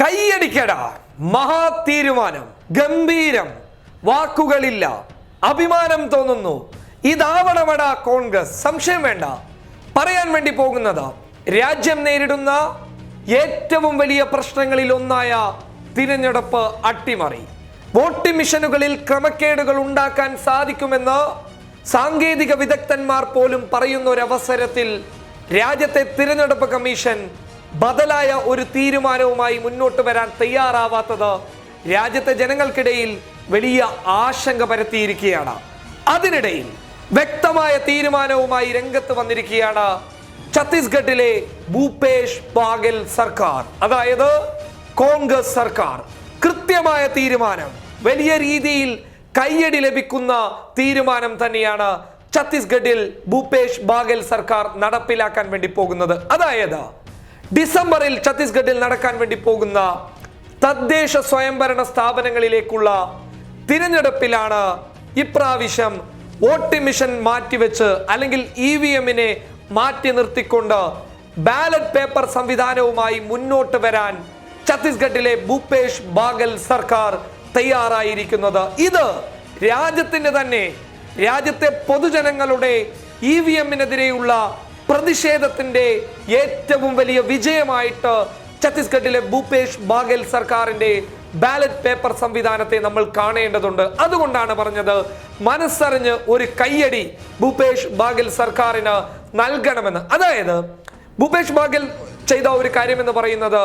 കൈയടിക്കട. മഹാ തീരുമാനം ഗംഭീരം. വാക്കുകളില്ല. അഭിമാനം തോന്നുന്നു. ഇതാവണമടാ കോൺഗ്രസ്. സംശയം വേണ്ട. പറയാൻ വേണ്ടി പോകുന്നത്. രാജ്യം നേരിടുന്ന ഏറ്റവും വലിയ പ്രശ്നങ്ങളിൽ ഒന്നായ തിരഞ്ഞെടുപ്പ് അട്ടിമറി. വോട്ടിംഗ് മിഷനുകളിൽ ക്രമക്കേടുകൾ ഉണ്ടാക്കാൻ സാധിക്കുമെന്ന് സാങ്കേതിക വിദഗ്ധന്മാർ പോലും പറയുന്ന ഒരവസരത്തിൽ രാജ്യത്തെ തിരഞ്ഞെടുപ്പ് കമ്മീഷൻ ബദലായ ഒരു തീരുമാനവുമായി മുന്നോട്ട് വരാൻ തയ്യാറാവാത്തത് രാജ്യത്തെ ജനങ്ങൾക്കിടയിൽ വലിയ ആശങ്ക പരത്തിയിരിക്കുകയാണ്. അതിനിടയിൽ വ്യക്തമായ തീരുമാനവുമായി രംഗത്ത് വന്നിരിക്കുകയാണ് ഛത്തീസ്ഗഡിലെ ഭൂപേഷ് ബാഗൽ സർക്കാർ. അതായത് കോൺഗ്രസ് സർക്കാർ. കൃത്യമായ തീരുമാനം വലിയ രീതിയിൽ കയ്യടി ലഭിക്കുന്ന തീരുമാനം തന്നെയാണ് ഛത്തീസ്ഗഡിൽ ഭൂപേഷ് ബാഗൽ സർക്കാർ നടപ്പിലാക്കാൻ വേണ്ടി പോകുന്നത്. അതായത് ഡിസംബറിൽ ഛത്തീസ്ഗഡിൽ നടക്കാൻ വേണ്ടി പോകുന്ന തദ്ദേശ സ്വയംഭരണ സ്ഥാപനങ്ങളിലേക്കുള്ള തിരഞ്ഞെടുപ്പിലാണ് ഇപ്രാവശ്യം വോട്ട് മിഷൻ മാറ്റിവെച്ച് അല്ലെങ്കിൽ ഇ വി എമ്മിനെ മാറ്റി നിർത്തിക്കൊണ്ട് ബാലറ്റ് പേപ്പർ സംവിധാനവുമായി മുന്നോട്ട് വരാൻ ഛത്തീസ്ഗഡിലെ ഭൂപേഷ് ബാഗൽ സർക്കാർ തയ്യാറായിരിക്കുന്നത്. ഇത് രാജ്യത്തിന്റെ തന്നെ രാജ്യത്തെ പൊതുജനങ്ങളുടെ ഇ വി എമ്മിനെതിരെയുള്ള പ്രതിഷേധത്തിന്റെ ഏറ്റവും വലിയ വിജയമായിട്ട് ഛത്തീസ്ഗഡിലെ ഭൂപേഷ് ബാഗേൽ സർക്കാരിന്റെ ബാലറ്റ് പേപ്പർ സംവിധാനത്തെ നമ്മൾ കാണേണ്ടതുണ്ട്. അതുകൊണ്ടാണ് പറഞ്ഞത് മനസ്സറിഞ്ഞ് ഒരു കയ്യടി ഭൂപേഷ് ബാഗൽ സർക്കാരിന് നൽകണമെന്ന്. അതായത് ഭൂപേഷ് ബാഗൽ ചെയ്ത ഒരു കാര്യം എന്ന് പറയുന്നത്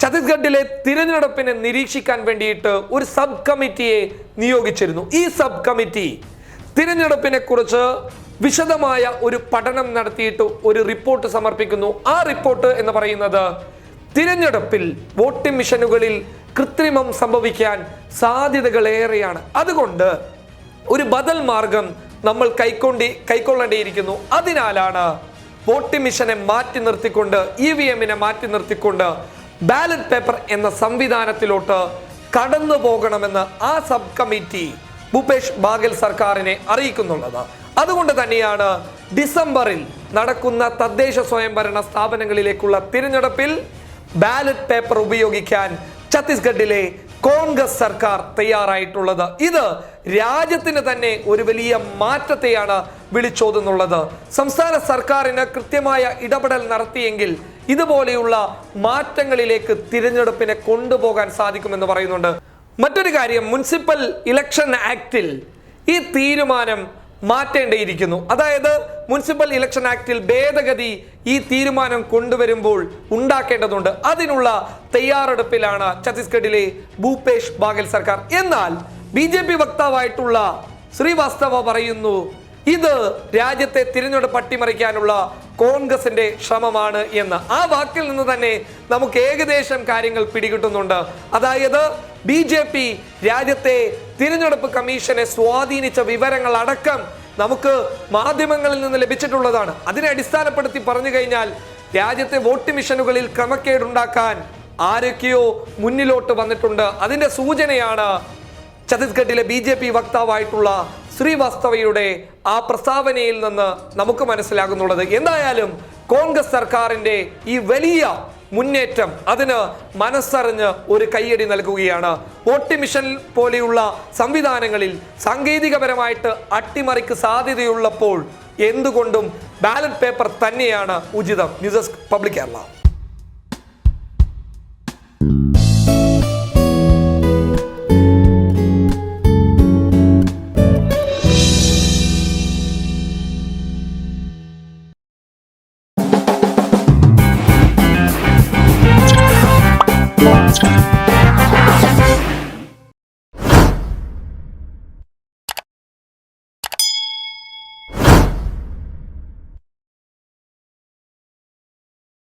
ഛത്തീസ്ഗഡിലെ തിരഞ്ഞെടുപ്പിനെ നിരീക്ഷിക്കാൻ വേണ്ടിയിട്ട് ഒരു സബ് കമ്മിറ്റിയെ നിയോഗിച്ചിരുന്നു. ഈ സബ് കമ്മിറ്റി തിരഞ്ഞെടുപ്പിനെ കുറിച്ച് വിശദമായ ഒരു പഠനം നടത്തിയിട്ട് ഒരു റിപ്പോർട്ട് സമർപ്പിക്കുന്നു. ആ റിപ്പോർട്ട് എന്ന് പറയുന്നത് തിരഞ്ഞെടുപ്പിൽ വോട്ടിംഗ് മിഷനുകളിൽ കൃത്രിമം സംഭവിക്കാൻ സാധ്യതകൾ ഏറെയാണ് അതുകൊണ്ട് ഒരു ബദൽ മാർഗം നമ്മൾ കൈക്കൊണ്ടി കൈക്കൊള്ളേണ്ടിയിരിക്കുന്നു. അതിനാലാണ് വോട്ടിംഗ് മിഷനെ മാറ്റി നിർത്തിക്കൊണ്ട് ഇ വി എമ്മിനെ മാറ്റി നിർത്തിക്കൊണ്ട് ബാലറ്റ് പേപ്പർ എന്ന സംവിധാനത്തിലോട്ട് കടന്നു പോകണമെന്ന് ആ സബ് കമ്മിറ്റി ഭൂപേഷ് ബാഗൽ സർക്കാരിനെ അറിയിക്കുന്നുള്ളത്. അതുകൊണ്ട് തന്നെയാണ് ഡിസംബറിൽ നടക്കുന്ന തദ്ദേശ സ്വയംഭരണ സ്ഥാപനങ്ങളിലേക്കുള്ള തിരഞ്ഞെടുപ്പിൽ ബാലറ്റ് പേപ്പർ ഉപയോഗിക്കാൻ ഛത്തീസ്ഗഡിലെ കോൺഗ്രസ് സർക്കാർ തയ്യാറായിട്ടുള്ളത്. ഇത് രാജ്യത്തിന് തന്നെ ഒരു വലിയ മാറ്റത്തെയാണ് വിളിച്ചോതുന്നുള്ളത്. സംസ്ഥാന സർക്കാരിന് കൃത്യമായ ഇടപെടൽ നടത്തിയെങ്കിൽ ഇതുപോലെയുള്ള മാറ്റങ്ങളിലേക്ക് തിരഞ്ഞെടുപ്പിനെ കൊണ്ടുപോകാൻ സാധിക്കുമെന്ന് പറയുന്നുണ്ട്. മറ്റൊരു കാര്യം മുനിസിപ്പൽ ഇലക്ഷൻ ആക്ടിൽ ഈ തീരുമാനം മാറ്റേണ്ടിയിരിക്കുന്നു. അതായത് മുനിസിപ്പൽ ഇലക്ഷൻ ആക്ടിൽ ഭേദഗതി ഈ തീരുമാനം കൊണ്ടുവരുമ്പോൾ ഉണ്ടാക്കേണ്ടതുണ്ട്. അതിനുള്ള തയ്യാറെടുപ്പിലാണ് ഛത്തീസ്ഗഡിലെ ഭൂപേഷ് ബാഗൽ സർക്കാർ. എന്നാൽ ബി ജെ പി വക്താവായിട്ടുള്ള ശ്രീവാസ്തവ പറയുന്നു ഇത് രാജ്യത്തെ തിരഞ്ഞെടുപ്പ് അട്ടിമറിക്കാനുള്ള കോൺഗ്രസിന്റെ ശ്രമമാണ് എന്ന്. ആ വാക്കിൽ നിന്ന് തന്നെ നമുക്ക് ഏകദേശം കാര്യങ്ങൾ പിടികിട്ടുന്നുണ്ട്. അതായത് ബി ജെ പി രാജ്യത്തെ തിരഞ്ഞെടുപ്പ് കമ്മീഷനെ സ്വാധീനിച്ച വിവരങ്ങൾ അടക്കം നമുക്ക് മാധ്യമങ്ങളിൽ നിന്ന് ലഭിച്ചിട്ടുള്ളതാണ്. അതിനെ അടിസ്ഥാനപ്പെടുത്തി പറഞ്ഞു കഴിഞ്ഞാൽ രാജ്യത്തെ വോട്ട് മിഷനുകളിൽ ക്രമക്കേടുണ്ടാക്കാൻ ആരൊക്കെയോ മുന്നിലോട്ട് വന്നിട്ടുണ്ട്. അതിന്റെ സൂചനയാണ് ഛത്തീസ്ഗഡിലെ ബി ജെ പി വക്താവായിട്ടുള്ള ശ്രീവാസ്തവയുടെ ആ പ്രസ്താവനയിൽ നിന്ന് നമുക്ക് മനസ്സിലാകുന്നുള്ളത്. എന്തായാലും കോൺഗ്രസ് സർക്കാരിന്റെ ഈ വലിയ മുന്നേറ്റം. അതിന് മനസ്സറിഞ്ഞ് ഒരു കയ്യടി നൽകുകയാണ്. വോട്ട് മിഷൻ പോലെയുള്ള സംവിധാനങ്ങളിൽ സാങ്കേതികപരമായിട്ട് അട്ടിമറിക്ക് സാധ്യതയുള്ളപ്പോൾ എന്തുകൊണ്ടും ബാലറ്റ് പേപ്പർ തന്നെയാണ് ഉചിതം. News Public Kerala.